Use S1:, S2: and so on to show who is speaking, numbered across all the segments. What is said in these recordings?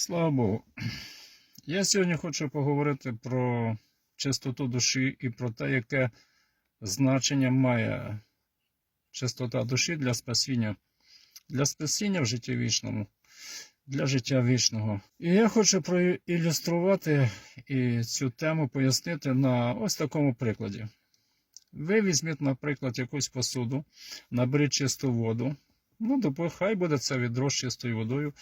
S1: Слава Богу. Я сьогодні хочу поговорити про чистоту душі і про те, яке значення має чистота душі для спасіння, для спасіння в житті вічному, для життя вічного. І я хочу проілюструвати і цю тему пояснити на ось такому прикладі. Ви візьміть, наприклад, якусь посуду, наберіть чисту воду. Ну, допу- хай буде це відро з чистою водою.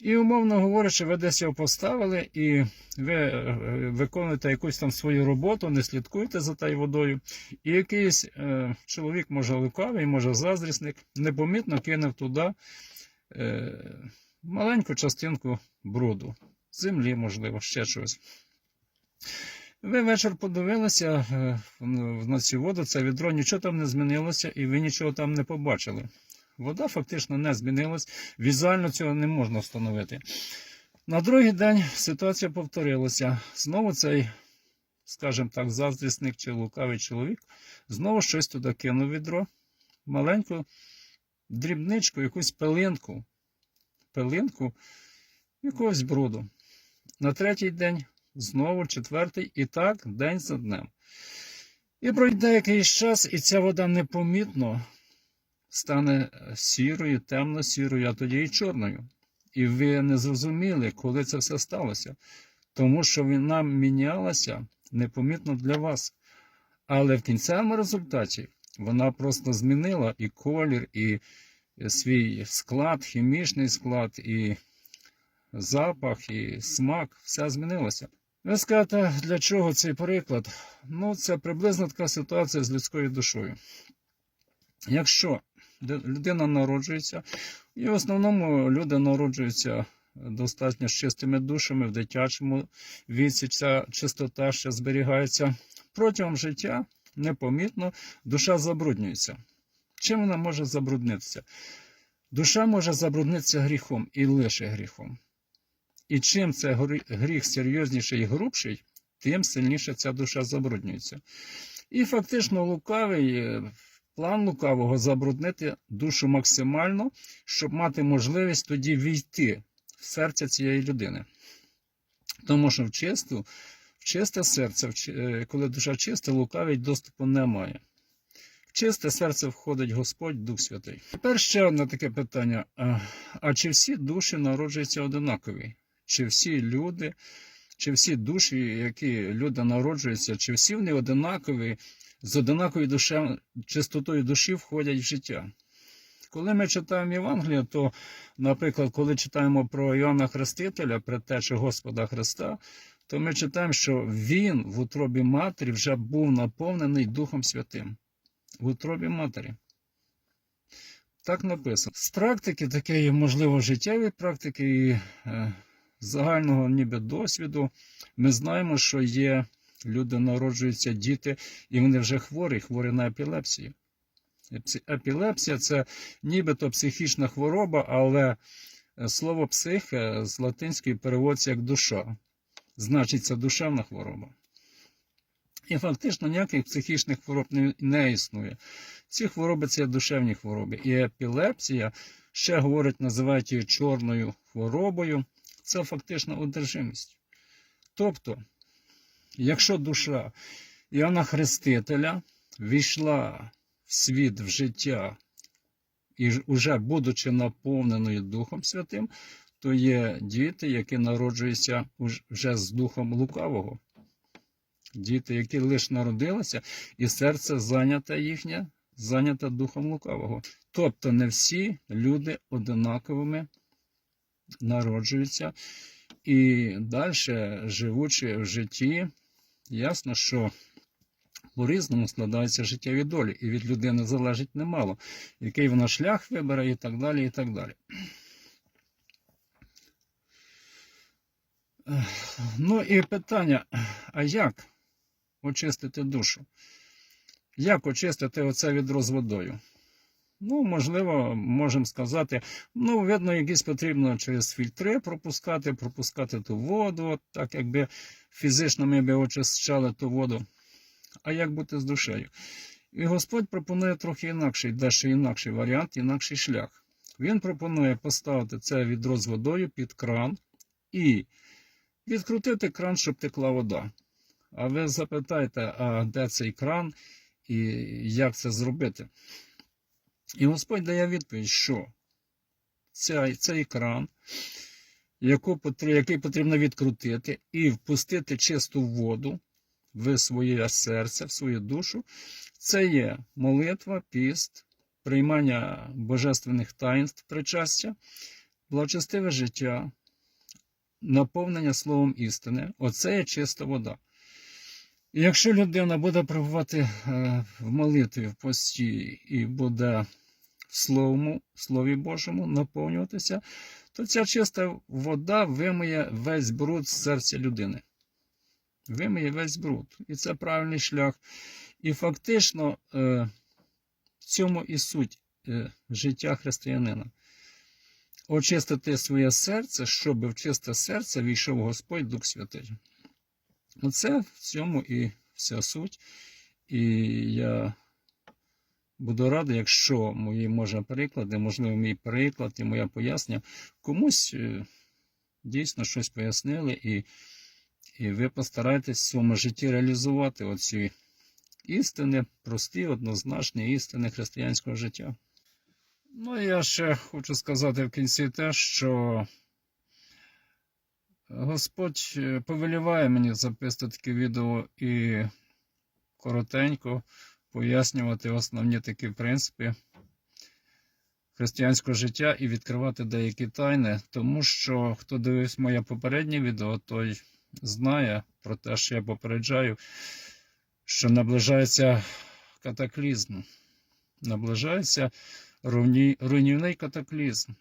S1: І, умовно говорячи, ви десь його поставили, і ви е, виконуєте якусь там свою роботу, не слідкуєте за тією водою. І якийсь е, чоловік, може лукавий, може заздрісник, непомітно кинув туди е, маленьку частинку бруду, землі, можливо, ще щось. Ви вечір подивилися е, на цю воду, це відро, нічого там не змінилося, і ви нічого там не побачили. Вода фактично не змінилась, візуально цього не можна встановити. На другий день ситуація повторилася. Знову цей, скажімо так, заздрісник чи лукавий чоловік знову щось туди кинув відро, маленьку дрібничку, якусь пилинку, пилинку якогось бруду. На третій день знову четвертий, і так день за днем. І пройде якийсь час, і ця вода непомітно стане сірою, темно-сірою, а тоді і чорною. І ви не зрозуміли, коли це все сталося. Тому що вона мінялася непомітно для вас. Але в кінцевому результаті вона просто змінила і колір, і свій склад, хімічний склад, і запах, і смак, все змінилося. Ви скажете, для чого цей приклад? Ну, це приблизно така ситуація з людською душою. Якщо людина народжується, і в основному люди народжуються достатньо з чистими душами в дитячому віці, ця чистота ще зберігається. Протягом життя непомітно душа забруднюється. Чим вона може забруднитися? Душа може забруднитися гріхом і лише гріхом. І чим це гріх серйозніший і грубший, тим сильніше ця душа забруднюється. І фактично лукавий е, план лукавого забруднити душу максимально, щоб мати можливість тоді війти в серце цієї людини. Тому що в чисту, в чисте серце, е, коли душа чиста, лукавий доступу немає. В чисте серце входить Господь Дух Святий. Тепер ще одне таке питання: а чи всі душі народжуються одинакові? Чи всі люди, чи всі душі, які люди народжуються, чи всі вони одинакові, з одинаковою душе, чистотою душі входять в життя? Коли ми читаємо Євангелія, то, наприклад, коли читаємо про Іоанна Хрестителя, предтечу Господа Христа, то ми читаємо, що він в утробі матері вже був наповнений Духом Святим. В утробі матері. Так написано. З практики, такої, можливо, життєвої практики і е, загального ніби досвіду, ми знаємо, що є люди, народжуються діти, і вони вже хворі, хворі на епілепсію. Епілепсія це нібито психічна хвороба, але е, слово псих е, з латинської переводиться як душа. Значить, це душевна хвороба. І фактично ніяких психічних хвороб не, існує. Ці хвороби це душевні хвороби. І епілепсія, ще говорять, називають її чорною хворобою. Це фактично одержимість. Тобто, якщо душа Іоанна Хрестителя війшла в світ, в життя, і уже будучи наповненою Духом Святим, то є діти, які народжуються вже з Духом Лукавого. Діти, які лише народилися, і серце зайняте їхнє, зайняте Духом Лукавого. Тобто не всі люди одинаковими народжуються. І далі, живучи в житті, ясно, що по-різному складаються життєві долі, і від людини залежить немало, який вона шлях вибере, і так далі. і так далі. Ну і питання: а як очистити душу? Як очистити оце відро з водою? Ну, можливо, можемо сказати, ну, видно, якісь потрібно через фільтри пропускати, пропускати ту воду, так якби фізично ми би очищали ту воду. А як бути з душею? І Господь пропонує трохи інакший, дещо інакший варіант, інакший шлях. Він пропонує поставити це відро з водою під кран і відкрутити кран, щоб текла вода. А ви запитаєте, а де цей кран і як це зробити? І Господь дає відповідь, що цей, цей кран, який потрібно відкрутити і впустити чисту воду в своє серце, в свою душу, це є молитва, піст, приймання божественних таїнств причастя, благочестиве життя, наповнення словом істини. Оце є чиста вода. Якщо людина буде перебувати е, в молитві, в пості і буде в Словому, Слові Божому наповнюватися, то ця чиста вода вимиє весь бруд з серця людини. Вимиє весь бруд. І це правильний шлях. І фактично е, в цьому і суть е, життя християнина. Очистити своє серце, щоб в чисте серце війшов Господь Дух Святий. Оце в цьому і вся суть. І я буду радий, якщо мої може приклади, можливо, мій приклад і моє пояснення комусь е, дійсно щось пояснили, і, і ви постараєтесь в своєму житті реалізувати оці істини, прості, однозначні істини християнського життя. Ну, я ще хочу сказати в кінці те, що Господь е, повеліває мені записати таке відео і коротенько пояснювати основні такі принципи християнського життя і відкривати деякі тайни, тому що хто дивився моє попереднє відео, той знає про те, що я попереджаю, що наближається катаклізм, наближається руйнівний катаклізм,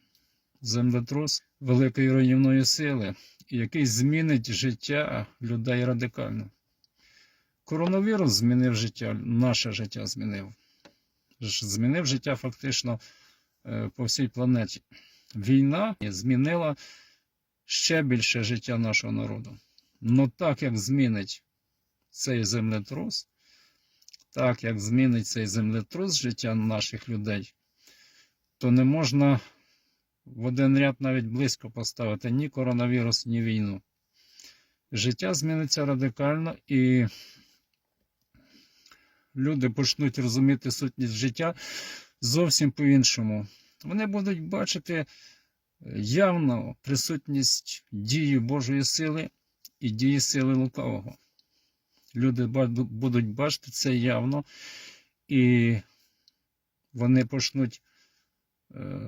S1: землетрус великої руйнівної сили, який змінить життя людей радикально. Коронавірус змінив життя, наше життя змінив. Змінив життя фактично е, по всій планеті. Війна змінила ще більше життя нашого народу. Но так як змінить цей землетрус, так як змінить цей землетрус життя наших людей, то не можна в один ряд навіть близько поставити ні коронавірус, ні війну. Життя зміниться радикально і люди почнуть розуміти сутність життя зовсім по-іншому. Вони будуть бачити явно присутність дії Божої сили і дії сили лукавого. Люди будуть бачити це явно, і вони почнуть е,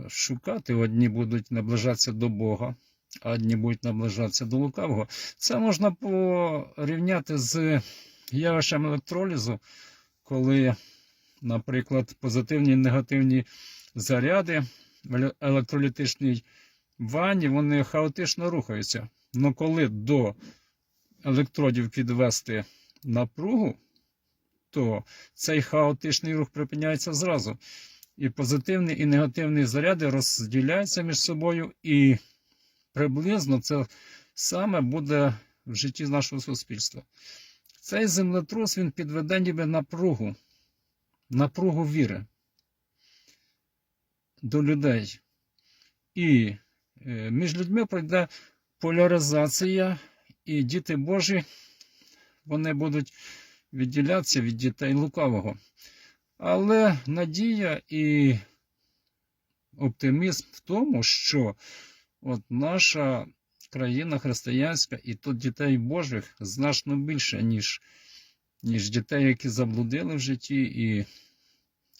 S1: шукати, одні будуть наближатися до Бога, а одні будуть наближатися до лукавого. Це можна порівняти з явищем електролізу, коли, наприклад, позитивні і негативні заряди в електролітичній ванні вони хаотично рухаються. Но коли до електродів підвести напругу, то цей хаотичний рух припиняється зразу. І позитивні і негативні заряди розділяються між собою, і приблизно це саме буде в житті нашого суспільства. Цей землетрус він підведе ніби напругу, напругу віри до людей. І е, між людьми пройде поляризація, і діти Божі вони будуть відділятися від дітей лукавого. Але надія і оптимізм в тому, що от наша країна християнська, і тут дітей Божих значно більше, ніж, ніж дітей, які заблудили в житті, і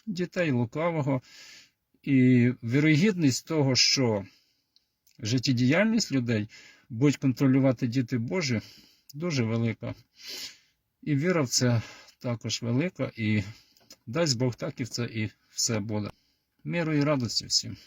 S1: дітей лукавого. І вірогідність того, що життєдіяльність людей будуть контролювати діти Божі, дуже велика. І віра в це також велика, і дасть Бог так і це і все буде. Миру і радості всім.